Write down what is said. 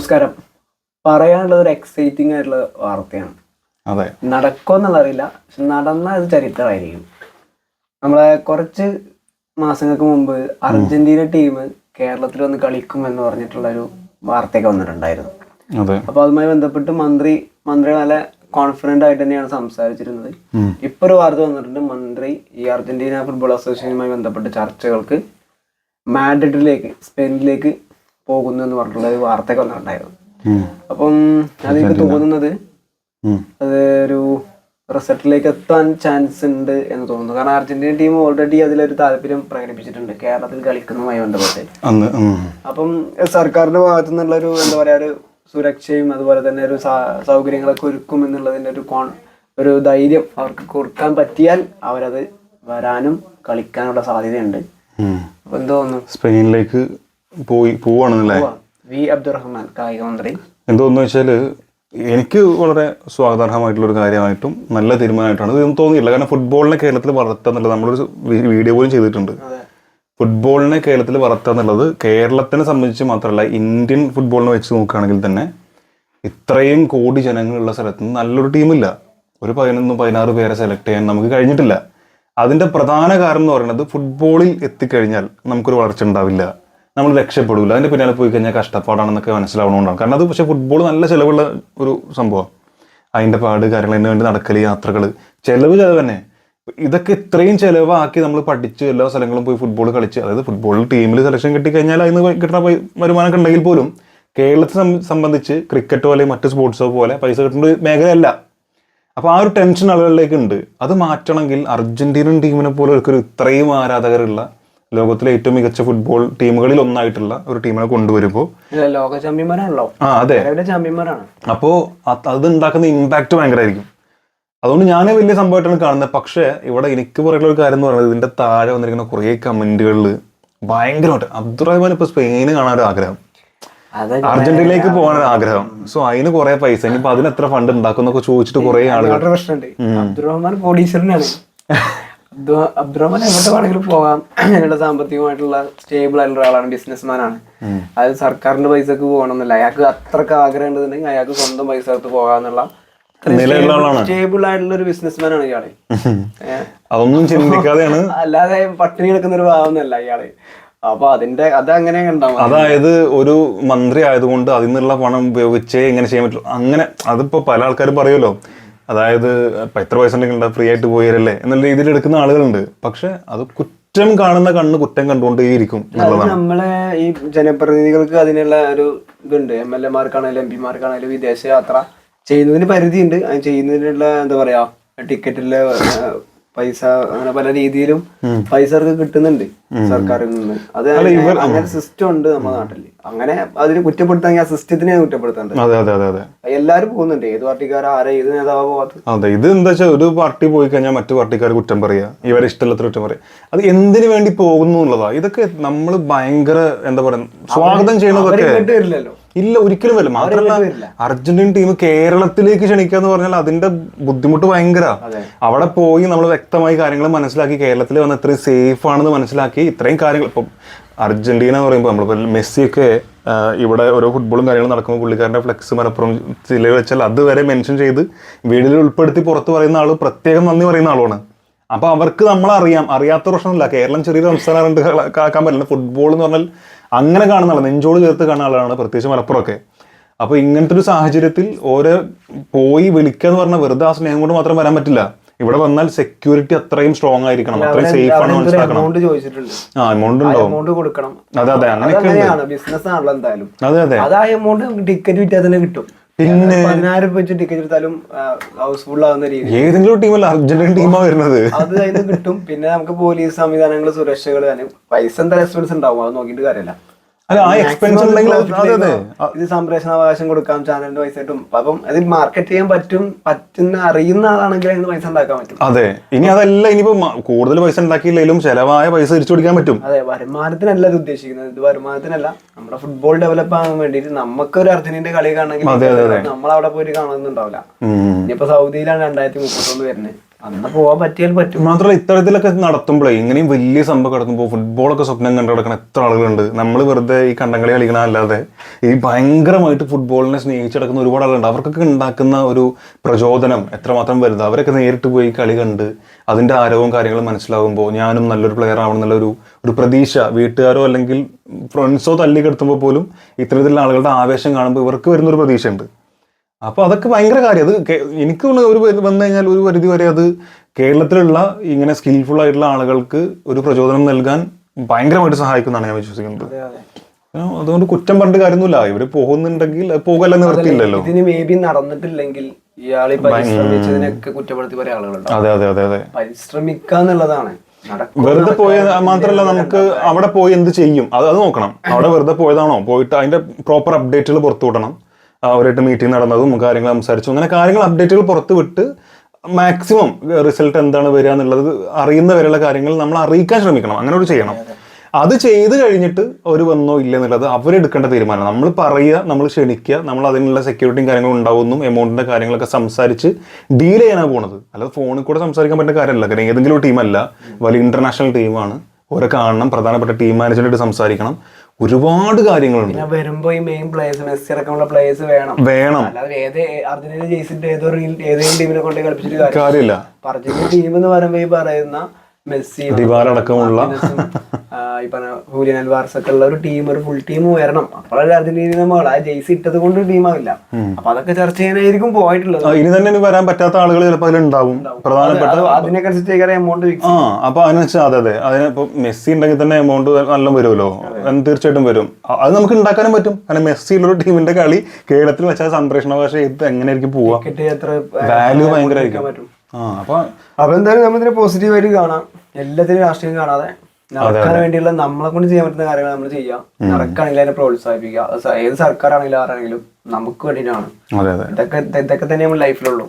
നമസ്കാരം. പറയാനുള്ളത് ഒരു എക്സൈറ്റിംഗ് ആയിട്ടുള്ള വാർത്തയാണ്. അതെ. നടക്കുമെന്നുള്ള അറിയില്ല പക്ഷെ നടന്ന അത് ചരിത്രമായിരിക്കും. നമ്മളെ കുറച്ച് മാസങ്ങൾക്ക് മുമ്പ് അർജന്റീന ടീം കേരളത്തിൽ വന്ന് കളിക്കും എന്ന് പറഞ്ഞിട്ടുള്ള ഒരു വാർത്തയൊക്കെ വന്നിട്ടുണ്ടായിരുന്നു. അതെ. അപ്പൊ അതുമായി ബന്ധപ്പെട്ട് മന്ത്രി മന്ത്രി നല്ല കോൺഫിഡന്റ് ആയിട്ട് തന്നെയാണ് സംസാരിച്ചിരുന്നത്. ഇപ്പൊ ഒരു വാർത്ത വന്നിട്ടുണ്ട് മന്ത്രി ഈ അർജന്റീന ഫുട്ബോൾ അസോസിയേഷനുമായി ബന്ധപ്പെട്ട ചർച്ചകൾക്ക് മാഡ്രിഡിലേക്ക് സ്പെയിനിലേക്ക് പോകുന്നു എന്ന് പറഞ്ഞിട്ടുള്ള ഒരു വാർത്തയൊക്കെ വന്നിട്ടുണ്ടായിരുന്നു. അപ്പം അതെനിക്ക് തോന്നുന്നത്. അത് ഒരു റിസൾട്ടിലേക്ക് എത്താൻ ചാൻസ് ഉണ്ട് എന്ന് തോന്നുന്നു. കാരണം അർജന്റീന ടീം ഓൾറെഡി അതിലൊരു താല്പര്യം പ്രകടിപ്പിച്ചിട്ടുണ്ട്. കേരളത്തിൽ കളിക്കുന്നതുമായി ബന്ധപ്പെട്ട്. അപ്പം സർക്കാരിന്റെ ഭാഗത്തു നിന്നുള്ള ഒരു എന്താ പറയാ ഒരു സുരക്ഷയും അതുപോലെ തന്നെ ഒരു സൗകര്യങ്ങളൊക്കെ ഒരുക്കും എന്നുള്ളതിന്റെ ഒരു കോൺ ഒരു ധൈര്യം അവർക്ക് കൊടുക്കാൻ പറ്റിയാൽ അവരത് വരാനും കളിക്കാനുള്ള സാധ്യതയുണ്ട്. അപ്പൊ എന്തോന്നു സ്പെയിനിലേക്ക് പോയി പോവാണെന്നല്ലേ? വി അബ്ദുറഹ്മാൻ കായിക മന്ത്രി. എന്തോന്ന് വെച്ചാൽ എനിക്ക് വളരെ സ്വാഗതാർഹമായിട്ടുള്ള ഒരു കാര്യമായിട്ടും നല്ല തീരുമാനമായിട്ടാണ് ഇതൊന്നും തോന്നിയില്ല കാരണം ഫുട്ബോളിനെ കേരളത്തിൽ വളർത്തുക എന്നുള്ളത് നമ്മളൊരു വീഡിയോ പോലും ചെയ്തിട്ടുണ്ട്. ഫുട്ബോളിനെ കേരളത്തിൽ വളർത്തുക എന്നുള്ളത് കേരളത്തിനെ സംബന്ധിച്ച് മാത്രമല്ല ഇന്ത്യൻ ഫുട്ബോളിനെ വെച്ച് നോക്കുകയാണെങ്കിൽ തന്നെ ഇത്രയും കോടി ജനങ്ങളുള്ള സ്ഥലത്ത് നിന്ന് നല്ലൊരു ടീമില്ല. ഒരു പതിനൊന്ന് പതിനാറ് പേരെ സെലക്ട് ചെയ്യാൻ നമുക്ക് കഴിഞ്ഞിട്ടില്ല. അതിന്റെ പ്രധാന കാരണം എന്ന് പറയുന്നത് ഫുട്ബോളിൽ എത്തിക്കഴിഞ്ഞാൽ നമുക്കൊരു വളർച്ച ഉണ്ടാവില്ല. നമ്മൾ രക്ഷപ്പെടില്ല അതിന്റെ പിന്നാലെ പോയി കഴിഞ്ഞാൽ കഷ്ടപ്പാടാണെന്നൊക്കെ മനസ്സിലാവണമെന്നാണ് കാരണം അത് പക്ഷേ ഫുട്ബോൾ നല്ല ചിലവുള്ള ഒരു സംഭവമാണ് അതിന്റെ പാട് കാര്യങ്ങൾ അതിന് വേണ്ടി നടക്കൽ യാത്രകൾ ചിലവ് ചിലവ് തന്നെ. ഇതൊക്കെ ഇത്രയും ചിലവാക്കി നമ്മൾ പഠിച്ച് എല്ലാ സ്ഥലങ്ങളും പോയി ഫുട്ബോൾ കളിച്ച് അതായത് ഫുട്ബോൾ ടീമിൽ സെലക്ഷൻ കിട്ടിക്കഴിഞ്ഞാൽ അതിന് കിട്ടുന്ന വരുമാനമൊക്കെ ഉണ്ടെങ്കിൽ പോലും കേരളത്തെ സംബന്ധിച്ച് ക്രിക്കറ്റോ അല്ലെങ്കിൽ മറ്റ് സ്പോർട്സോ പോലെ പൈസ കിട്ടുന്ന മേഖലയല്ല. അപ്പോൾ ആ ഒരു ടെൻഷൻ ആളുകളിലേക്ക് ഉണ്ട്. അത് മാറ്റണമെങ്കിൽ അർജന്റീനൻ ടീമിനെ പോലെ ഒരു ഇത്രയും ആരാധകരുള്ള ലോകത്തിലെ ഏറ്റവും മികച്ച ഫുട്ബോൾ ടീമുകളിൽ ഒന്നായിട്ടുള്ള ഒരു ടീമിനെ കൊണ്ടുവരുമ്പോൾ ലോക ചാമ്പ്യന്മാരാണല്ലോ. ആ അതെ. ചാമ്പ്യന്മാരാണ്. അപ്പോ അത് ഉണ്ടാക്കുന്ന ഇമ്പാക്ട് ഭയങ്കരമായിരിക്കും അതുകൊണ്ട് ഞാൻ വലിയ സംഭവമായിട്ടാണ് കാണുന്നത്. പക്ഷേ ഇവിടെ എനിക്ക് പറയുന്ന ഒരു കാര്യം എന്ന് പറയുന്നത് ഇതിന്റെ താഴെ വന്നിരിക്കുന്ന കുറേ കമന്റുകളിൽ ഭയങ്കരമായിട്ട് അബ്ദുറഹ്മാൻ ഇപ്പൊ സ്പെയിന് കാണാൻ ഒരു ആഗ്രഹം. അർജന്റീനയിലേക്ക് പോകാൻ ഒരു ആഗ്രഹം. സോ അതിന് കുറെ പൈസ. ഇനിയിപ്പോ അതിന് എത്ര ഫണ്ട് ഉണ്ടാക്കും എന്നൊക്കെ ചോദിച്ചിട്ട് കുറെ ആളുകൾ പ്രശ്നമുണ്ട്. അബ്ദുറഹ്മാൻ കോടീശ്വരനാണ്. അബ്ദുറഹ്മാൻ എങ്ങോട്ട് വേണമെങ്കിലും പോകാം. ഞങ്ങളുടെ സാമ്പത്തികമായിട്ടുള്ള സ്റ്റേബിൾ ആയിട്ടുള്ള ഒരാളാണ് ബിസിനസ്മാൻ ആണ്. അത് സർക്കാരിന്റെ പൈസക്ക് പോകണമെന്നില്ല. അയാൾക്ക് അത്രയ്ക്ക് ആഗ്രഹം ഉണ്ടെന്നുണ്ടെങ്കിൽ അയാൾക്ക് സ്വന്തം പൈസ എടുത്ത് പോകാന്നുള്ള സ്റ്റേബിൾ ആയിട്ടുള്ള ഒരു ബിസിനസ്മാൻ ആണ് ഇയാളെ. അതൊന്നും ചിന്തിക്കാതെയാണ്. അല്ലാതെ പട്ടിണി കിടക്കുന്ന ഒരു ഭാവമൊന്നുമല്ല ഇയാളെ. അപ്പൊ അതിന്റെ അത് അങ്ങനെ അതായത് ഒരു മന്ത്രി ആയതുകൊണ്ട് അതിൽ നിന്നുള്ള പണം ഉപയോഗിച്ചേ ഇങ്ങനെ ചെയ്യാൻ പറ്റുള്ളൂ? അങ്ങനെ അതിപ്പോ പല ആൾക്കാരും പറയുമല്ലോ. അതായത് ഇപ്പം എത്ര പൈസ ഉണ്ടെങ്കിൽ ഫ്രീ ആയിട്ട് പോയരല്ലേ എന്നുള്ള രീതിയിൽ എടുക്കുന്ന ആളുകളുണ്ട്. പക്ഷെ അത് കുറ്റം കാണുന്ന കണ്ണ് കുറ്റം കണ്ടുകൊണ്ടേയിരിക്കും നമ്മളെ ഈ ജനപ്രതിനിധികൾക്ക് അതിനുള്ള ഒരു ഇതുണ്ട്. എം എൽ എമാർക്കാണെങ്കിലും എം പിമാർക്കാണെങ്കിലും വിദേശ യാത്ര ചെയ്യുന്നതിന് പരിധിയുണ്ട്. അത് ചെയ്യുന്നതിനുള്ള എന്താ പറയാ ടിക്കറ്റിലെ പൈസ അങ്ങനെ പല രീതിയിലും പൈസ കിട്ടുന്നുണ്ട് സർക്കാരിൽ നിന്ന്. അത് അങ്ങനെ സിസ്റ്റം ഉണ്ട് നമ്മുടെ നാട്ടിൽ. അങ്ങനെ അതിന് കുറ്റപ്പെടുത്താൻ ആ സിസ്റ്റത്തിനെ കുറ്റപ്പെടുത്താണ്ട് എല്ലാരും പോകുന്നുണ്ട്. ഏത് പാർട്ടിക്കാരാ ആരെ ഏത് നേതാവ് പോകാത്തത് അതെ ഇത് എന്താ വെച്ചാൽ ഒരു പാർട്ടി പോയി കഴിഞ്ഞാൽ മറ്റു പാർട്ടിക്കാർ കുറ്റം പറയാ. ഇവരെ ഇഷ്ടമില്ലാത്ത കുറ്റം പറയാ. അത് എന്തിനു വേണ്ടി പോകുന്നു എന്നുള്ളതാ. ഇതൊക്കെ നമ്മൾ ഭയങ്കര എന്താ പറയാ സ്വാഗതം ചെയ്യണതൊക്കെ ഇല്ല ഒരിക്കലും വരില്ല മാത്രമല്ല. അർജന്റീൻ ടീം കേരളത്തിലേക്ക് ക്ഷണിക്കുക എന്ന് പറഞ്ഞാൽ അതിന്റെ ബുദ്ധിമുട്ട് ഭയങ്കര. അവിടെ പോയി നമ്മൾ വ്യക്തമായി കാര്യങ്ങൾ മനസ്സിലാക്കി കേരളത്തിൽ വന്ന് ഇത്രയും സേഫ് ആണെന്ന് മനസ്സിലാക്കി ഇത്രയും കാര്യങ്ങൾ ഇപ്പം അർജന്റീന എന്ന് പറയുമ്പോൾ നമ്മളിപ്പോൾ മെസ്സിയൊക്കെ ഇവിടെ ഓരോ ഫുട്ബോളും കാര്യങ്ങളും നടക്കുമ്പോൾ പുള്ളിക്കാരന്റെ ഫ്ലെക്സ് മലപ്പുറം ചില വെച്ചാൽ അതുവരെ മെൻഷൻ ചെയ്ത് വീടിൽ ഉൾപ്പെടുത്തി പുറത്ത് പറയുന്ന ആൾ പ്രത്യേകം നന്ദി പറയുന്ന ആളാണ് അപ്പൊ അവർക്ക് നമ്മളറിയാം അറിയാത്ത പ്രശ്നമില്ല കേരളം ചെറിയൊരു സംസ്ഥാനം ആക്കാൻ പറ്റില്ല ഫുട്ബോൾ എന്ന് പറഞ്ഞാൽ അങ്ങനെ കാണുന്ന ആളാണ് നെഞ്ചോട് ചേർത്ത് കാണുന്ന ആളാണ് പ്രത്യേകിച്ച് മലപ്പുറമൊക്കെ. അപ്പോൾ ഇങ്ങനത്തെ ഒരു സാഹചര്യത്തിൽ ഓരോ പോയി വിളിക്കുക എന്ന് പറഞ്ഞാൽ വെറുതെ ആ സ്നേഹം കൊണ്ട് മാത്രം വരാൻ പറ്റില്ല. ഇവിടെ വന്നാൽ സെക്യൂരിറ്റി അത്രയും സ്ട്രോങ് ആയിരിക്കണം അത്രയും സേഫ് ആണ് മനസ്സിലാക്കണം. ആ എമൗണ്ട് ഉണ്ടാവും. എമൗണ്ട് കൊടുക്കണം. അതെ അതെ അങ്ങനെയൊക്കെ ബിസിനസ് ആണല്ലോ എന്തായാലും. അതെ അതെ. അത് ആ എമൗണ്ട് ടിക്കറ്റ് വിറ്റാൽ തന്നെ കിട്ടും. പിന്നെ പതിനായിരം വെച്ച് ടിക്കറ്റ് എടുത്താലും ഹൗസ്ഫുൾ ആവുന്ന രീതി ഏതെങ്കിലും ടീമല്ല അർജന്റീൻ ടീമാ വരുന്നത്. അത് അതിന് കിട്ടും. പിന്നെ നമുക്ക് പോലീസ് സംവിധാനങ്ങൾ സുരക്ഷകൾ പൈസ എന്താ എക്സ്പെൻസ് ഉണ്ടാവും. അത് നോക്കിയിട്ട് കാര്യമില്ല. അല്ല ആ എക്സ്പെൻസ് ഉണ്ടെങ്കിൽ ഇത് സംപ്രേഷണാവകാശം കൊടുക്കാം ചാനലിന്റെ പൈസ കിട്ടും. അപ്പം അതിൽ മാർക്കറ്റ് ചെയ്യാൻ പറ്റും പറ്റുന്ന അറിയുന്ന ആളാണെങ്കിൽ അതിന് പൈസ ഉണ്ടാക്കാൻ പറ്റും. അതെ. ഇനി അതല്ല ഇനിയിപ്പോ കൂടുതൽ പൈസ ഉണ്ടാക്കിയില്ലെങ്കിലും ചെലവായ പൈസ തിരിച്ചു കൊടുക്കാൻ പറ്റും. അതെ വരുമാനത്തിനല്ല ഇത് ഉദ്ദേശിക്കുന്നത്. ഇത് വരുമാനത്തിനല്ല. നമ്മുടെ ഫുട്ബോൾ ഡെവലപ്പ് ആകാൻ വേണ്ടിയിട്ട് നമുക്ക് ഒരു അർജന്റീനയുടെ കളി കാണണമെങ്കിൽ നമ്മൾ അവിടെ പോയിട്ട് കാണുന്നുണ്ടാവില്ല. ഇനിയിപ്പോ സൗദിയിലാണ് രണ്ടായിരത്തി മുപ്പത്തൊന്ന് വരുന്നത്. അന്ന് പോവാൻ പറ്റിയാൽ പറ്റും. മാത്രമല്ല ഇത്തരത്തിലൊക്കെ നടത്തുമ്പോഴേ ഇങ്ങനെയും വലിയ സംഭവം കിടക്കുമ്പോൾ ഫുട്ബോളൊക്കെ സ്വപ്നം കണ്ടു കിടക്കുന്ന എത്ര ആളുകളുണ്ട്. നമ്മൾ വെറുതെ ഈ കണ്ടങ്ങളി കളിക്കണ അല്ലാതെ ഈ ഭയങ്കരമായിട്ട് ഫുട്ബോളിനെ സ്നേഹിച്ചെടുക്കുന്ന ഒരുപാട് ആളുകളുണ്ട്. അവർക്കൊക്കെ ഉണ്ടാക്കുന്ന ഒരു പ്രചോദനം എത്രമാത്രം വലുത്. അവരൊക്കെ നേരിട്ട് പോയി കളി കണ്ട് അതിന്റെ ആരവും കാര്യങ്ങളും മനസ്സിലാകുമ്പോൾ ഞാനും നല്ലൊരു പ്ലെയർ ആവണം എന്നുള്ള ഒരു പ്രതീക്ഷ വീട്ടുകാരോ അല്ലെങ്കിൽ ഫ്രണ്ട്സോ തല്ലി കെടുത്തുമ്പോൾ പോലും ഇത്തരത്തിലുള്ള ആളുകളുടെ ആവേശം കാണുമ്പോൾ ഇവർക്ക് വരുന്നൊരു പ്രതീക്ഷയുണ്ട്. അപ്പൊ അതൊക്കെ ഭയങ്കര കാര്യം. അത് എനിക്ക് ഒരു വന്നു കഴിഞ്ഞാൽ ഒരു പരിധി വരെ അത് കേരളത്തിലുള്ള ഇങ്ങനെ സ്കിൽഫുൾ ആയിട്ടുള്ള ആളുകൾക്ക് ഒരു പ്രചോദനം നൽകാൻ ഭയങ്കരമായിട്ട് സഹായിക്കുന്നതാണ് ഞാൻ വിശ്വസിക്കുന്നത്. അതെ, അതെ. അതുകൊണ്ട് കുറ്റം പറഞ്ഞിട്ട് കാര്യമൊന്നുമില്ല. ഇവർ പോകുന്നുണ്ടെങ്കിൽ പോകല്ല നിവർത്തിയില്ലല്ലോ. ഇതിന് മേ ബി നടന്നിട്ടില്ലെങ്കിൽ ഇയാൾ ഈ പരിശ്രമിച്ചതിനൊക്കെ കുറ്റപ്പെടുത്തി പറയാൻ ആളുകളുണ്ടാവും അതെ അതെ അതെ അതെ. പരിശ്രമിക്കാന്നുള്ളതാണ് വെറുതെ പോയ മാത്രല്ല നമുക്ക് അവിടെ പോയി എന്ത് ചെയ്യും? അത് അത് നോക്കണം. അവിടെ വെറുതെ പോയതാണോ? പോയിട്ട് അതിന്റെ പ്രോപ്പർ അപ്ഡേറ്റുകൾ പുറത്തു വിടണം അവരായിട്ട് മീറ്റിംഗ് നടന്നതും കാര്യങ്ങൾ സംസാരിച്ചു. അങ്ങനെ കാര്യങ്ങൾ അപ്ഡേറ്റുകൾ പുറത്ത് വിട്ട് മാക്സിമം റിസൾട്ട് എന്താണ് വരിക എന്നുള്ളത് അറിയുന്ന വരെയുള്ള കാര്യങ്ങൾ നമ്മൾ അറിയിക്കാൻ ശ്രമിക്കണം. അങ്ങനെ ഒരു ചെയ്യണം. അത് ചെയ്ത് കഴിഞ്ഞിട്ട് അവർ വന്നോ ഇല്ല എന്നുള്ളത് അവരെടുക്കേണ്ട തീരുമാനം നമ്മൾ പറയുക നമ്മൾ ക്ഷണിക്കുക നമ്മൾ അതിനുള്ള സെക്യൂരിറ്റിയും കാര്യങ്ങളും ഉണ്ടാവുന്നു എമൗണ്ടിന്റെ കാര്യങ്ങളൊക്കെ സംസാരിച്ച് ഡീൽ ചെയ്യാനാണ് പോണത്. അല്ലാതെ ഫോണിൽ കൂടെ സംസാരിക്കാൻ പറ്റുന്ന കാര്യമല്ല. കാര്യം ഏതെങ്കിലും ഒരു ടീമല്ല വലിയ ഇന്റർനാഷണൽ ടീമാണ് ഓരോ കാണണം പ്രധാനപ്പെട്ട ടീം മാനേജറായിട്ട് സംസാരിക്കണം. ഒരുപാട് കാര്യങ്ങളുണ്ട്. വരുമ്പോ ഈ മെയിൻ പ്ലേയേഴ്സ് മെസ്സി അടക്കമുള്ള പ്ലേയേഴ്സ് വേണം. വേണം. അല്ലാതെ ഏത് അർജന്റീന ജയിച്ചിട്ട് ഏതോ ഏതെങ്കിലും ടീമിനെ കൊണ്ട് കളിപ്പിച്ചിട്ട് കാര്യം കാര്യമില്ല. അർജന്റീന ടീം എന്ന് പറയുമ്പോ ഈ പറയുന്ന മെസ്സി ഡിബാല അടക്കമുള്ള ഈ പറഞ്ഞ ഹൂലിയൻ അൽവാർസ് ഒക്കെ ഉള്ള ഒരു ടീം ഒരു ഫുൾ ടീം വരണം അപ്പോഴല്ലേ അർജന്റീന മകൾ ആ ജെയ്സി ഇട്ടത് കൊണ്ട് ടീമാവില്ല അപ്പൊ അതൊക്കെ ചർച്ച ചെയ്യാനായിരിക്കും പോയിട്ടുള്ളത്. ഇനി തന്നെ വരാൻ പറ്റാത്ത ആളുകൾ ചിലപ്പോൾ അതിലുണ്ടാവും പ്രധാനപ്പെട്ട അതിനെ അതിനൊക്കെ എമൗണ്ട് ആ അപ്പൊ അതിനനുസരിച്ച് അതെ അതെ. അതിന് മെസ്സി ഉണ്ടെങ്കിൽ തന്നെ എമൗണ്ട് നല്ല വരുമല്ലോ. തീർച്ചയായിട്ടും വരും. അത് നമുക്ക് ഉണ്ടാക്കാനും പറ്റും. കാരണം മെസ്സി ഉള്ള ഒരു ടീമിന്റെ കളി കേരളത്തിൽ വെച്ചാൽ സംപ്രേഷണ ഭാഷ ഇത് എങ്ങനെയായിരിക്കും പോവാ? വാല്യൂ ഭയങ്കരമായിരിക്കും. ആയിരിക്കും ആ അപ്പൊ അപ്പൊ എന്തായാലും നമ്മൾ ഇതിനെ പോസിറ്റീവായിട്ട് കാണാം. എല്ലാത്തിനും രാഷ്ട്രീയം കാണാതെ നടക്കാൻ വേണ്ടിയുള്ള നമ്മളെ കൊണ്ട് ചെയ്യാൻ പറ്റുന്ന കാര്യങ്ങൾ നമ്മൾ ചെയ്യാം നടക്കാണെങ്കിലും അതിനെ പ്രോത്സാഹിപ്പിക്കുക. ഏത് സർക്കാരാണെങ്കിലും ആരാണെങ്കിലും നമുക്ക് വേണ്ടിയിട്ടാണ്. ഇതൊക്കെ ഇതൊക്കെ തന്നെ നമ്മൾ ലൈഫിലുള്ളൂ